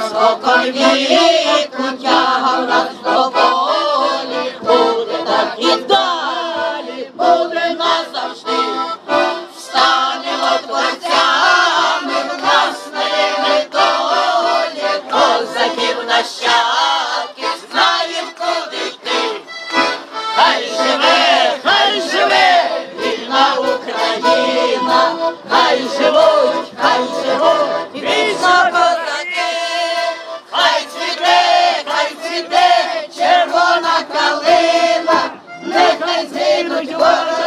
Ой, віку тяга в нас до волі, буде так і далі, буде назавжди. Joana!